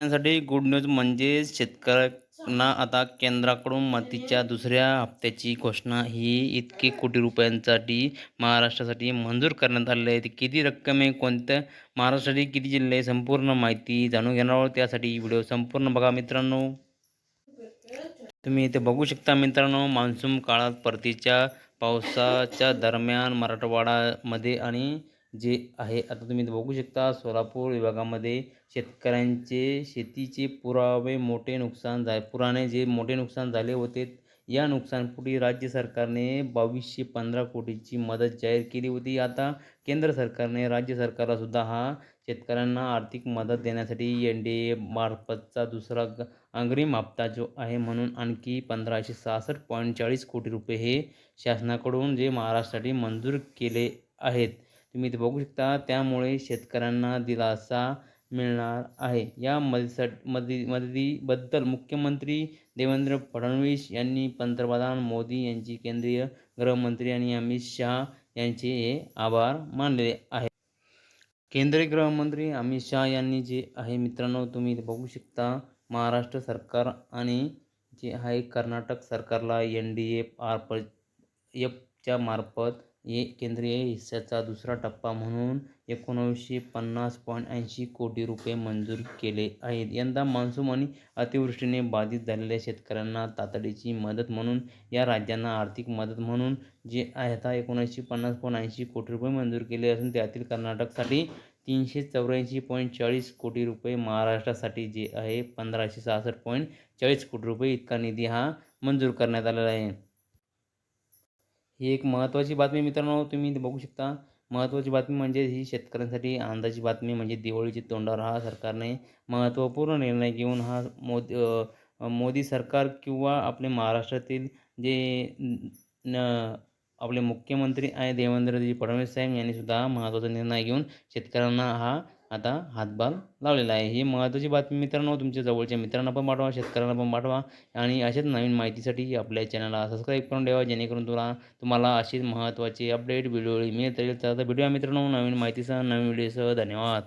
शेतकऱ्यांसाठी good news म्हणजेच शेतकऱ्यांना आता केंद्राकडून मातीच्या दुसऱ्या हप्त्याची घोषणा ही इतके कोटी रुपयांसाठी महाराष्ट्रासाठी मंजूर करण्यात आलेले आहे. ते किती रक्कम आहे कोणत्या महाराष्ट्रासाठी किती जिल्हे आहे संपूर्ण माहिती जाणून घेणार आहोत. त्यासाठी व्हिडिओ संपूर्ण बघा मित्रांनो. तुम्ही इथे बघू शकता मित्रांनो मान्सून काळात परतीच्या पावसाच्या दरम्यान मराठवाडामध्ये आणि जे आहे आता तुम्ही बघू शकता सोलापूर विभागामध्ये शेतकऱ्यांचे शेतीचे पुरावे मोठे नुकसान झाले पुराने जे मोठे नुकसान झाले होते या नुकसानपोटी राज्य सरकारने बावीसशे पंधरा कोटीची मदत जाहीर केली होती. आता केंद्र सरकारने राज्य सरकारलासुद्धा हा शेतकऱ्यांना आर्थिक मदत देण्यासाठी एन डी ए मार्फतचा दुसरा ग अग्रिम हप्ता जो आहे म्हणून आणखी पंधराशे सहासष्ट पॉईंट चाळीस कोटी रुपये हे शासनाकडून जे महाराष्ट्रासाठी मंजूर केले आहेत. तुम्ही इथे बघू शकता त्यामुळे शेतकऱ्यांना दिलासा मिळणार आहे. या मदतीसाठी मदती मदतीबद्दल मुख्यमंत्री देवेंद्र फडणवीस यांनी पंतप्रधान मोदी यांची केंद्रीय गृहमंत्री आणि अमित शहा यांचे हे आभार मानले आहे केंद्रीय गृहमंत्री अमित शहा यांनी जे आहे मित्रांनो तुम्ही इथे बघू शकता महाराष्ट्र सरकार आणि जे आहे कर्नाटक सरकारला एन डी ए आर प एफच्या मार्फत हे केंद्रीय हिस्साचा दुसरा टप्पा म्हणून एकोणवीसशे पन्नास पॉईंट ऐंशी कोटी रुपये मंजूर केले आहेत. यंदा मान्सून आणि अतिवृष्टीने बाधित झालेल्या शेतकऱ्यांना तातडीची मदत म्हणून या राज्यांना आर्थिक मदत म्हणून जे आहे आता एकोणीसशे पन्नास पॉईंट ऐंशी कोटी रुपये मंजूर केले असून त्यातील कर्नाटकसाठी तीनशे चौऱ्याऐंशी पॉईंट चाळीस कोटी रुपये महाराष्ट्रासाठी जे आहे पंधराशे सहासष्ट पॉईंट चाळीस कोटी रुपये इतका निधी हा मंजूर करण्यात आलेला आहे. ही एक महत्त्वाची बातमी मित्रांनो तुम्ही बघू शकता. महत्त्वाची बातमी म्हणजे ही शेतकऱ्यांसाठी आनंदाची बातमी म्हणजे दिवाळीची तोंडावर हा सरकारने महत्त्वपूर्ण निर्णय घेऊन हा मोदी मोदी सरकार किंवा आपले महाराष्ट्रातील जे न आपले मुख्यमंत्री आहे देवेंद्रजी फडणवीस साहेब यांनीसुद्धा महत्त्वाचा निर्णय घेऊन शेतकऱ्यांना हा आता हातभार लावलेला आहे. ही महत्त्वाची बातमी मित्रांनो तुमच्या जवळच्या मित्रांना पण पाठवा शेतकऱ्यांना पण पाठवा आणि अशाच नवीन माहितीसाठी आपल्या चॅनलला सबस्क्राईब करून ठेवा जेणेकरून तुला तुम्हाला अशीच महत्त्वाची अपडेट व्हिडिओ मिळत राहील तर व्हिडिओ मित्रांनो नवीन माहितीसह नवीन व्हिडिओसह धन्यवाद.